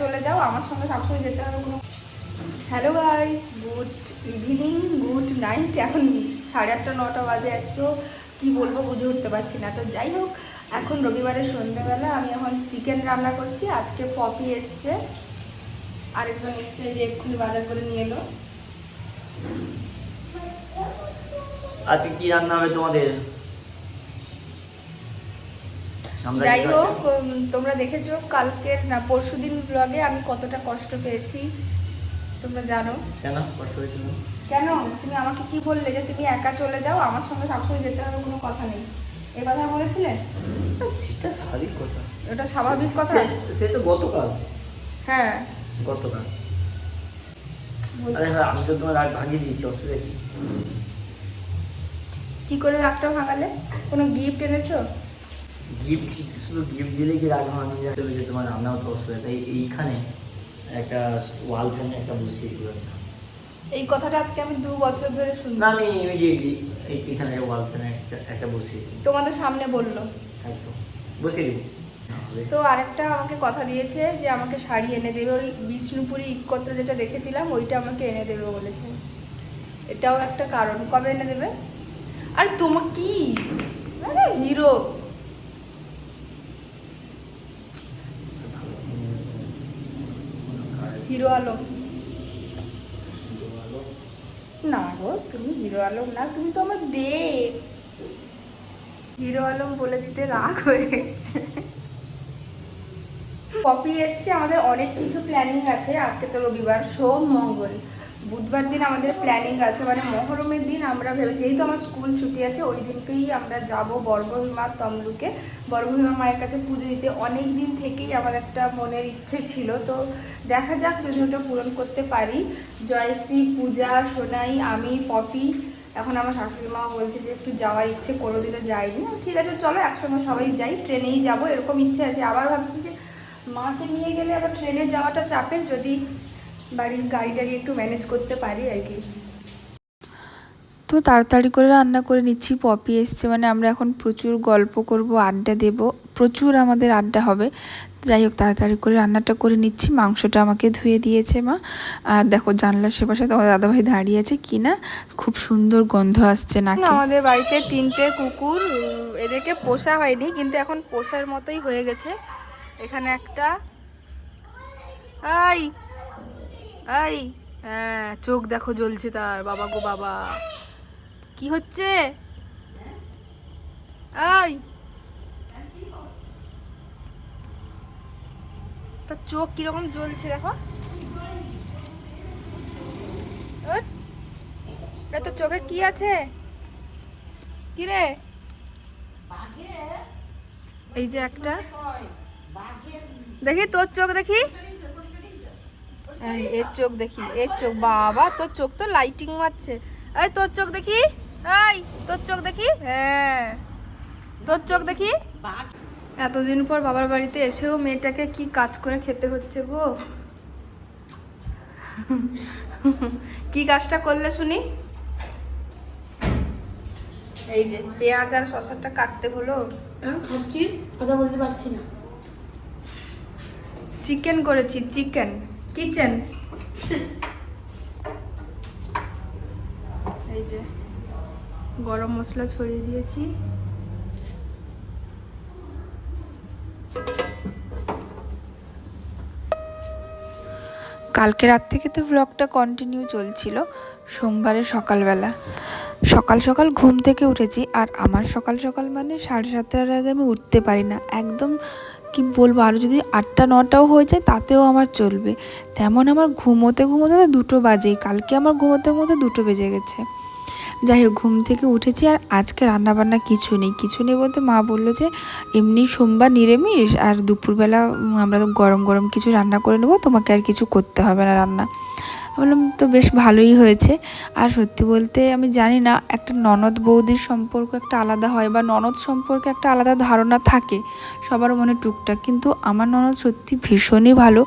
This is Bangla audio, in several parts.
চলে যাও, আমার সঙ্গে সবসময় যেতে হবে কোনো hello guys good evening good night এখন সাড়ে আটটা, নটা বাজে একটু। কি বলব, বুঝে উঠতে পারছি না। তো যাই হোক, এখন রবিবারের সন্ধ্যেবেলা আমি এখন চিকেন রান্না করছি। আজকে পপি এসছে। আরেকজন এসছে যে এক্ষুনি বাজার করে নিয়ে এলো। আজকে কি রান্না হবে তোমাদের? যাই হোক তোমরা দেখেছ কালকের না পরশুদিন ব্লগে আমি কতটা কষ্ট পেয়েছি তোমরা জানো। কেন কষ্ট হয়েছিল কেন? তুমি আমাকে কি বললে যে তুমি একা চলে যাও? আমার সঙ্গে সবসময় যেতে হবে কোনো কথা নেই। এ কথা বলেছিলে? সেটা স্বাভাবিক কথা। ওটা স্বাভাবিক কথা? সে- তো গতকাল। হ্যাঁ। গতকাল। আরে হ্যাঁ আমি তো তোমার রাগ ভাঙিয়ে দিয়েছি অসুবিধা কি কি করে রাগটা ভাঙালে? কোনো গিফট এনেছো? গিফট শুধু গিফট দিলে কি রাগ ভাঙে যাবে যে তোমার রান্নাও তো অসুবিধা তাই এইখানে একটা ওয়াল ফ্যানে একটা বসিয়ে দিল। এই কথাটা আজকে আমি দু বছর ধরে শুনছি। না আমি ইমিডিয়েটলি এখানে একটা ওয়াল ফ্যানে একটা বসিয়ে তোমাদের সামনে বলল। একদম। বসিয়ে নাহলে তো আরেকটা আমাকে কথা দিয়েছে যে আমাকে শাড়ি এনে দেবে। ওই বিষ্ণুপুরি ইকত্র যেটা দেখেছিলাম ওইটা আমাকে এনে দেবে বলেছে। এটাও একটা কারণ। কবে এনে দেবে? আর তোমার কি? হিরো! হিরো আলম। না গো, তুমি হিরো আলম না, তুমি তো আমার দে হিরো আলম বলে দিতে রাগ হয়ে গেছে। পপি এসছে, আমাদের অনেক কিছু প্ল্যানিং আছে। আজকে তো রবিবার, সোম, মঙ্গল। বুধবার দিন আমাদের প্ল্যানিং আছে মানে মহরমের দিন আমরা ভেবেছি যেহেতু আমার স্কুল ছুটি আছে, ওই দিনকেই আমরা যাব বর্গভীমা তমলুকে। বর্গভীমা মায়ের কাছে পুজো দিতে অনেক দিন থেকেই আমার একটা মনের ইচ্ছে ছিল, তো দেখা যাক যদি ওটা পূরণ করতে পারি। জয়শ্রী পূজা, সোনাই, আমি, পপি, এখন আমার শাশুড়ি মা বলছে যে একটু যাওয়ার ইচ্ছে কোনোদিনও যাইনি ঠিক আছে, চলো একসঙ্গে সবাই যাই, ট্রেনেই যাব, এরকম ইচ্ছে আছে। আবার ভাবছি যে মাকে নিয়ে গেলে আবার ট্রেনে যাওয়াটা চাপের, যদি বাড়ির গাড়ি টাড়ি একটু ম্যানেজ করতে পারি আর কি। তো তাড়াতাড়ি করে রান্না করে নিচ্ছি পপি এসছে মানে আমরা এখন প্রচুর গল্প করব আড্ডা দেব প্রচুর আমাদের আড্ডা হবে। যাই হোক তাড়াতাড়ি করে রান্নাটা করে নিচ্ছি মাংসটা আমাকে ধুয়ে দিয়েছে মা। আর দেখো জানলার সেপাশে তোমার দাদাভাই দাঁড়িয়ে আছে কি না খুব সুন্দর গন্ধ আসছে না আমাদের বাড়িতে তিনটে কুকুর এদেরকে পোষা হয়নি কিন্তু এখন পোষার মতোই হয়ে গেছে। এখানে একটা আই! আই হ্যাঁ চোখ দেখো জ্বলছে তার বাবা গো বাবা। কি হচ্ছে? আই তার চোখ কীরকম জ্বলছে দেখো। তোর চোখে কি আছে? কি রে? এই যে একটা। দেখি তোর চোখ দেখি। এই, এর চোখ দেখি এর চোখ বাবা তোর চোখ তো লাইটিং মারছে। এই তোর চোখ দেখি এই তোর চোখ দেখি হ্যাঁ। তোর চোখ দেখি। এতদিন পর বাবার বাড়িতে এসেও মেয়েটাকে কি কাজ করে খেতে হচ্ছে গো? কি কাজটা করলে শুনি? এই যে পেঁয়াজ আর শসাটা কাটতে হলো। আমি খাচ্ছি কথা বলতে পারছি না। চিকেন করেছি চিকেন কিচেন এই যে গরম মশলা ছড়িয়ে দিয়েছি। কালকে রাত থেকে তো ব্লগটা কন্টিনিউ চলছিল সোমবারের সকালবেলা। সকাল সকাল ঘুম থেকে উঠেছি আর আমার সকাল সকাল মানে সাড়ে সাতটার আগে আমি উঠতে পারি না। একদম কি বলব? আরও যদি আটটা, নটাও হয়ে যায়, তাতেও আমার চলবে। তেমন আমার ঘুমোতে ঘুমোতে তো দুটো বাজেই। কালকে আমার ঘুমোতে ঘুমোতে দুটো বেজে গেছে। যাই হোক, ঘুম থেকে উঠেছি আর আজকে রান্নাবান্না কিছু নেই। কিছু নেই বলতে মা বলল যে, এমনি সোমবার নিরামিষ আর দুপুরবেলা আমরা তো গরম গরম কিছু রান্না করে নেব। তোমাকে আর কিছু করতে হবে না রান্না। বললাম তো বেশ ভালোই হয়েছে। আর সত্যি বলতে আমি জানি না, একটা ননদ বৌদির সম্পর্ক একটা আলাদা হয় বা ননদ সম্পর্কে একটা আলাদা ধারণা থাকে সবার মনে টুকটাক। কিন্তু আমার ননদ সত্যি ভীষণই ভালো।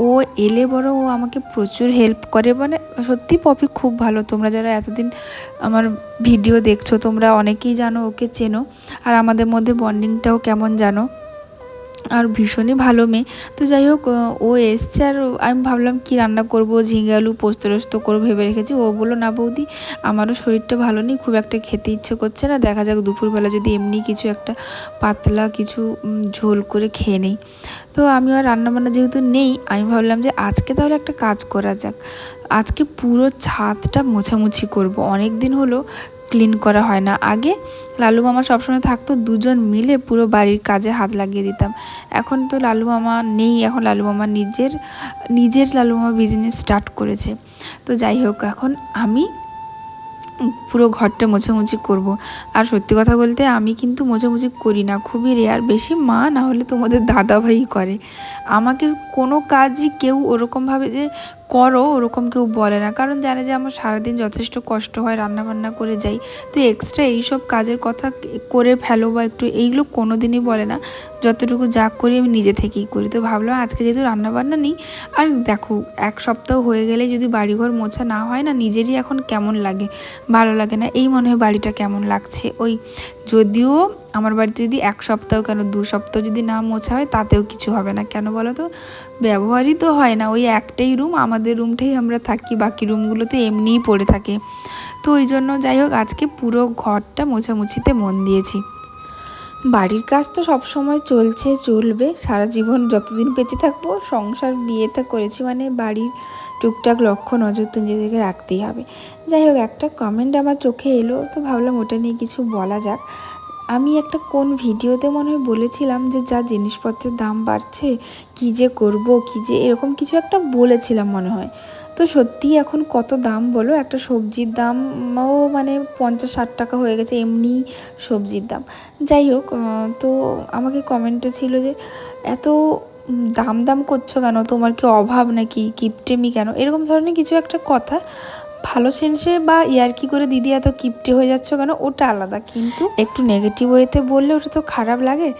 ও এলে বড় ও আমাকে প্রচুর হেল্প করে। মানে সত্যি পপি খুব ভালো। তোমরা যারা এতদিন আমার ভিডিও দেখছ, তোমরা অনেকেই জানো ওকে চেনো। আর আমাদের মধ্যে বন্ডিংটাও কেমন জানো? আর ভীষণই ভালো মেয়ে। তো যাই হোক, ও এসছে আর আমি ভাবলাম কি রান্না করব, ঝিঙে আলু পোস্ত টোস্ত করব ভেবে রেখেছি। ও বলল, না বৌদি, আমারও শরীরটা ভালো নেই, খুব একটা খেতে ইচ্ছে করছে না, দেখা যাক দুপুরবেলা যদি এমনি কিছু একটা পাতলা কিছু ঝোল করে খেয়ে নেই। তো আমি আর রান্নাবান্না যেহেতু নেই, আমি ভাবলাম যে আজকে তাহলে একটা কাজ করা যাক। আজকে পুরো ছাদটা মোছামুছি করব। অনেক দিন হলো ক্লিন করা হয় না। আগে লালু মামা সবসময় থাকতো, দুজন মিলে পুরো বাড়ির কাজে হাত লাগিয়ে দিতাম। এখন তো লালু মামা নেই, এখন লালু মামা নিজের নিজের লালু মামা বিজনেস স্টার্ট করেছে। তো যাই হোক, এখন আমি পুরো ঘরটা মোছামুছি করব। আর সত্যি কথা বলতে আমি কিন্তু মোছামুছি করি না, খুবই রেয়ার বেশি মা না হলে তোমাদের দাদা ভাই করে। আমাকে কোনো কাজই কেউ ওরকমভাবে যে করো, ওরকম কেউ বলে না। কারণ জানে যে আমার সারাদিন যথেষ্ট কষ্ট হয় রান্না বান্না করে যাই। তো এক্সট্রা এইসব কাজের কথা করে ফেলো বা একটু এইগুলো কোনো দিনই বলে না। যতটুকু যা করি আমি নিজে থেকেই করি। তো ভাবলাম আজকে যেহেতু রান্না বান্না নেই, আর দেখো, এক সপ্তাহ হয়ে গেলে যদি বাড়িঘর মোছা না হয় না, নিজেরই এখন কেমন লাগে? ভালো লাগে না? এই মনে হয় বাড়িটা কেমন লাগছে? ওই যদিও আমার বাড়িতে যদি এক সপ্তাহ কেন দু সপ্তাহ যদি না মোছা হয়, তাতেও কিছু হবে না। কেন বলো তো? ব্যবহারই তো হয় না। ওই একটাই রুম, আমাদের রুমটাই আমরা থাকি, বাকি রুমগুলোতে এমনিই পড়ে থাকে। তো ওই জন্য যাই হোক, আজকে পুরো ঘরটা মোছামুছিতে মন দিয়েছি। বাড়ির কাজ তো সব সময় চলছে, চলবে। সারা জীবন যতদিন বেঁচে থাকব, সংসার বিয়েতে করেছি মানে বাড়ির টুকটাক লক্ষ্য, নজর তো নিজেদেরকে রাখতেই হবে। যাই হোক, একটা কমেন্ট আমার চোখে এলো, তো ভাবলাম ওটা নিয়ে কিছু বলা যাক। আমি একটা কোন ভিডিওতে মনে হয় বলেছিলাম যে যা জিনিসপত্রের দাম বাড়ছে, কী যে করব, কী যে, এরকম কিছু একটা বলেছিলাম মনে হয়। তো সত্যি এখন কত দাম বলো? একটা সবজির দামও মানে পঞ্চাশ ষাট টাকা হয়ে গেছে, এমনি সবজির দাম। যাই হোক তো আমাকে কমেন্টে ছিল যে, এত দাম দাম করছ কেন? তোমার কি অভাব নাকি? কিপটেমি কেন? এরকম ধরনের কিছু একটা কথা, ভালো সেন্সে বা ইয়ার্কি করে দিদি এত কিপটে হয়ে যাচ্ছ কেন? ওটা আলাদা। কিন্তু একটু নেগেটিভ ওয়েতে বললে ওটা তো খারাপ লাগে।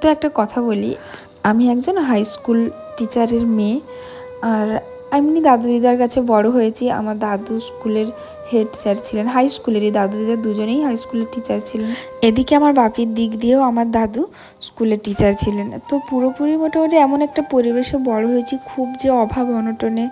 তো একটা কথা বলি, আমি একজন হাই স্কুল টিচারের মেয়ে, আর এমনি দাদু দিদার কাছে বড় হয়েছি। আমার দাদু স্কুলের হেড স্যার ছিলেন হাই স্কুলেরই দাদু দিদা দুজনেই হাই স্কুলের টিচার ছিলেন। এদিকে আমার বাপির দিক দিয়েও আমার দাদু স্কুলের টিচার ছিলেন। তো পুরোপুরি মোটামুটি এমন একটা পরিবেশে বড় হয়েছি, খুব যে অভাব অনটনে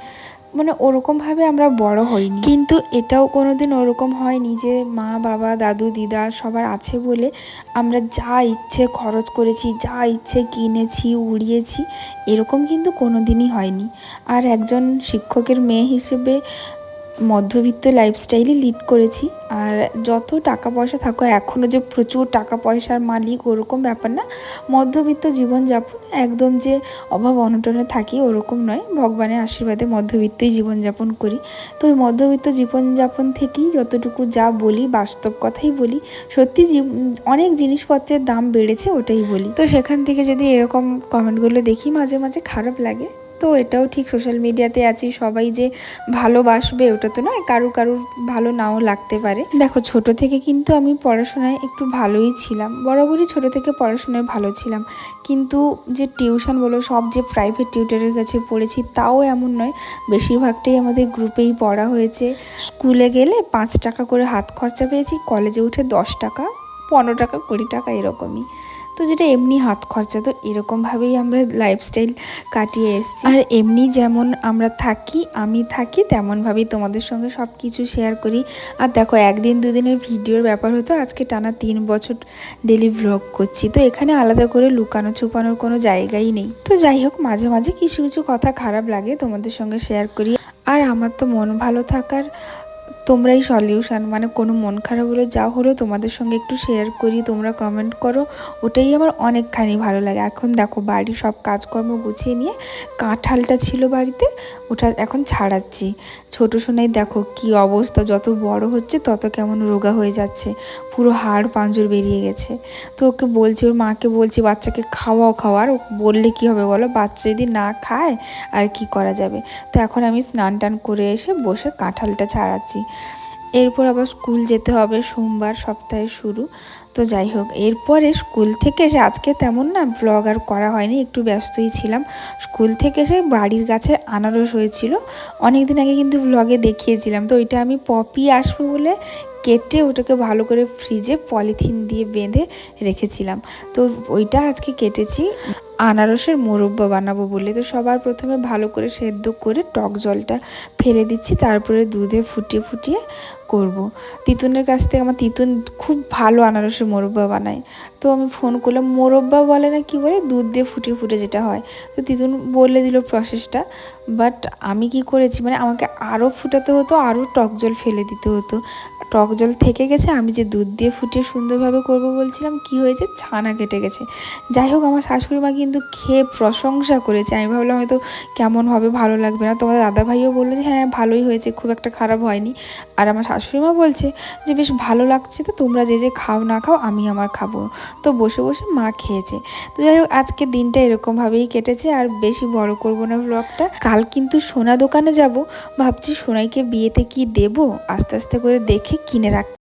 মানে ওরকমভাবে আমরা বড় হইনি। কিন্তু এটাও কোনো দিন ওরকম হয়নি যে মা, বাবা, দাদু, দিদা সবার আছে বলে আমরা যা ইচ্ছে খরচ করেছি, যা ইচ্ছে কিনেছি, উড়িয়েছি, এরকম কিন্তু কোনো দিনই হয়নি। আর একজন শিক্ষকের মেয়ে হিসেবে মধ্যবিত্ত লাইফস্টাইলই লিড করেছি। আর যত টাকা পয়সা থাকো এখনও যে প্রচুর টাকা পয়সার মালিক ওরকম ব্যাপার না, মধ্যবিত্ত জীবনযাপন একদম যে অভাব অনটনে থাকি ওরকম নয়। ভগবানের আশীর্বাদে মধ্যবিত্তই জীবনযাপন করি। তো ওই মধ্যবিত্ত জীবনযাপন থেকেই যতটুকু যা বলি, বাস্তব কথাই বলি, সত্যি অনেক জিনিসপত্রের দাম বেড়েছে ওটাই বলি। তো সেখান থেকে যদি এরকম কমেন্টগুলো দেখি, মাঝে মাঝে খারাপ লাগে। তো এটাও ঠিক সোশ্যাল মিডিয়াতে আছি, সবাই যে ভালোবাসবে ওটা তো নয় কারু কারুর ভালো নাও লাগতে পারে। দেখো ছোট থেকে কিন্তু আমি পড়াশোনায় একটু ভালোই ছিলাম, বরাবরই ছোট থেকে পড়াশোনায় ভালো ছিলাম। কিন্তু যে টিউশন বলো, সব যে প্রাইভেট টিউটারের কাছে পড়েছি তাও এমন নয়, বেশিরভাগটাই আমাদের গ্রুপেই পড়া হয়েছে। স্কুলে গেলে পাঁচ টাকা করে হাত খরচা পেয়েছি কলেজে উঠে দশ টাকা, পনেরো টাকা, কুড়ি টাকা এরকমই। তো যেটা এমনি হাত খরচা, তো এরকমভাবেই আমরা লাইফস্টাইল কাটিয়ে এসেছি। আর এমনি যেমন আমরা থাকি, আমি থাকি, তেমনভাবেই তোমাদের সঙ্গে সব কিছু শেয়ার করি। আর দেখো, একদিন দুদিনের ভিডিওর ব্যাপার হতো, আজকে টানা তিন বছর ডেলি ভ্লগ করছি। তো এখানে আলাদা করে লুকানো ছুপানোর কোনো জায়গাই নেই। তো যাই হোক, মাঝে মাঝে কিছু কিছু কথা খারাপ লাগে তোমাদের সঙ্গে শেয়ার করি। আর আমার তো মন ভালো থাকার তোমরাই সলিউশন মানে কোনো মন খারাপ হলো যা হলো তোমাদের সঙ্গে একটু শেয়ার করি, তোমরা কমেন্ট করো, ওটাই আমার অনেকখানি ভালো লাগে। এখন দেখো বাড়ির সব কাজকর্ম গুছিয়ে নিয়ে কাঁঠালটা ছিল বাড়িতে, ওটা এখন ছাড়াচ্ছি। ছোট সোনাই দেখো কি অবস্থা, যত বড় হচ্ছে তত কেমন রোগা হয়ে যাচ্ছে, পুরো হাড় পাঁজর বেরিয়ে গেছে। তো ওকে বলছি, ওর মাকে বলছি, বাচ্চাকে খাওয়াও, খাওয়ার বললে কি হবে বলো? বাচ্চা যদি না খায়, আর কি করা যাবে? তো এখন আমি স্নান টান করে এসে বসে কাঁঠালটা ছাড়াচ্ছি। এরপর আবার স্কুল যেতে হবে, সোমবার সপ্তাহে শুরু। তো যাই হোক, এরপরে স্কুল থেকে এসে, আজকে তেমন না ব্লগ আর করা হয়নি, একটু ব্যস্তই ছিলাম। স্কুল থেকে এসে বাড়ির গাছে আনারস হয়েছিল। অনেক দিন আগে কিন্তু ব্লগে দেখিয়েছিলাম। তো ওইটা আমি পপি আসবে বলে কেটে ওটাকে ভালো করে ফ্রিজে পলিথিন দিয়ে বেঁধে রেখেছিলাম। তো ওইটা আজকে কেটেছি। আনারসের মোরব্বা বানাবো বলে। তো সবার প্রথমে ভালো করে সেদ্ধ করে টক জলটা ফেলে দিচ্ছি, তারপরে দুধে ফুটিয়ে ফুটিয়ে করব। তিতুনের কাছ থেকে আমার তিতুন খুব ভালো আনারসের মোরব্বা বানায়। তো আমি ফোন করলাম, মোরব্বা বলে না কি বলে? দুধ দিয়ে ফুটিয়ে ফুটে যেটা হয়। তো তিতুন বলে দিল প্রসেসটা বাট আমি কি করেছি? মানে আমাকে আরও ফুটাতে হতো আরও টক জল ফেলে দিতে হতো। টক জল থেকে গেছে, আমি যে দুধ দিয়ে ফুটিয়ে সুন্দরভাবে করব বলছিলাম, কি হয়েছে? ছানা কেটে গেছে। যাই হোক, আমার শাশুড়ি মা কিন্তু খেয়ে প্রশংসা করেছে। আমি ভাবলাম হয়তো কেমন হবে, ভালো লাগবে না। তোমার দাদা ভাইও বলল যে হ্যাঁ ভালোই হয়েছে, খুব একটা খারাপ হয়নি। আর আমার শাশুড়ি মা বলছে যে, বেশ ভালো লাগছে তো, তোমরা যে যে খাও না খাও, আমি আমার খাব। তো বসে বসে মা খেয়েছে। তো যাই হোক, আজকে দিনটা এরকমভাবেই কেটেছে। আর বেশি বড় করব না ব্লগটা কাল কিন্তু সোনা দোকানে যাব। ভাবছি সোনাইকে বিয়েতে কি দেব? আস্তে আস্তে করে দেখে কিনে রাখ